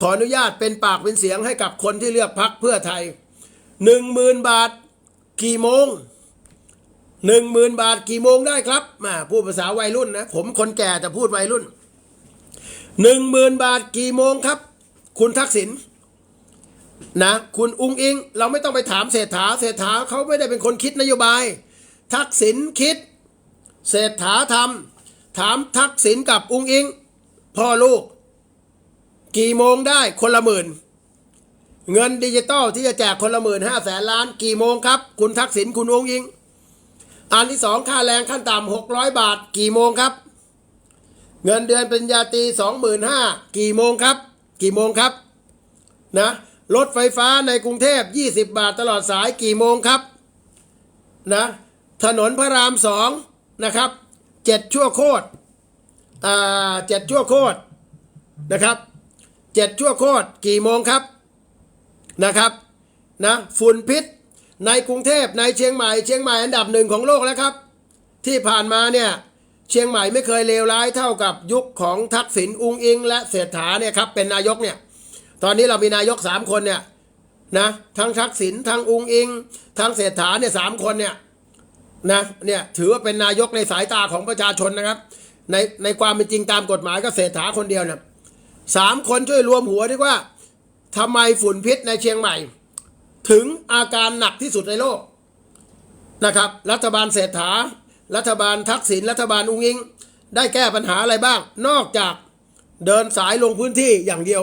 ขออนุญาตเป็นปากเป็นเสียงให้กับคนที่เลือกพักเพื่อไทยหนึ่งหมื่นบาทกี่โมงหนึ่งหมื่นบาทกี่โมงได้ครับมาพูดภาษาวัยรุ่นนะผมคนแก่แต่พูดวัยรุ่นหนึ่งหมื่นบาทกี่โมงครับ คุณทักษิณนะ คุณอุงอิง เราไม่ต้องไปถามเศรษฐาเศรษฐาเขาไม่ได้เป็นคนคิดนโยบาย ทักษิณคิด เศรษฐาทำถามทักษิณกับอุงอิงพ่อลูก กี่โมงได้คนละหมื่น เงินดิจิตอลที่จะแจกคนละหมื่นห้าแสนล้าน กี่โมงครับ คุณทักษิณคุณองยิง อันที่สองค่าแรงขั้นต่ำหกร้อยบาท กี่โมงครับ เงินเดือนปริญญาตรีสองหมื่นห้ากี่โมงครับ กี่โมงครับนะรถไฟฟ้าในกรุงเทพ 20 บาทตลอดสายกี่โมงครับนะถนนพระรามสองนะครับเจ็ดชั่วโคตรอ่าเจ็ดชั่วโคตรนะครับ เจ็ดชั่วโคตรกี่โมงครับนะครับนะฝุ่นพิษในกรุงเทพในเชียงใหม่เชียงใหม่อันดับหนึ่งของโลกแล้วครับ ที่ผ่านมาเนี่ยเชียงใหม่ไม่เคยเลวร้ายเท่ากับยุคของทักษิณอุงอิง และเศรษฐาเนี่ยครับเป็นนายกเนี่ยตอนนี้เรามีนายกสามคนเนี่ยนะทั้งทักษิณทั้งอุงอิง ทั้งเศรษฐาเนี่ยสามคนเนี่ยนะเนี่ยถือว่าเป็นนายกในสายตาของประชาชนนะครับ ในในความเป็นจริงตามกฎหมายก็เศรษฐาคนเดียวเนี่ย สามคนช่วยรวมหัวดีกว่าทำไมฝุ่นพิษในเชียงใหม่ ถึงอาการหนักที่สุดในโลกนะครับ รัฐบาลเศรษฐา รัฐบาลทักษิณรัฐบาลอุ้งอิง ได้แก้ปัญหาอะไรบ้าง นอกจากเดินสายลงพื้นที่อย่างเดียว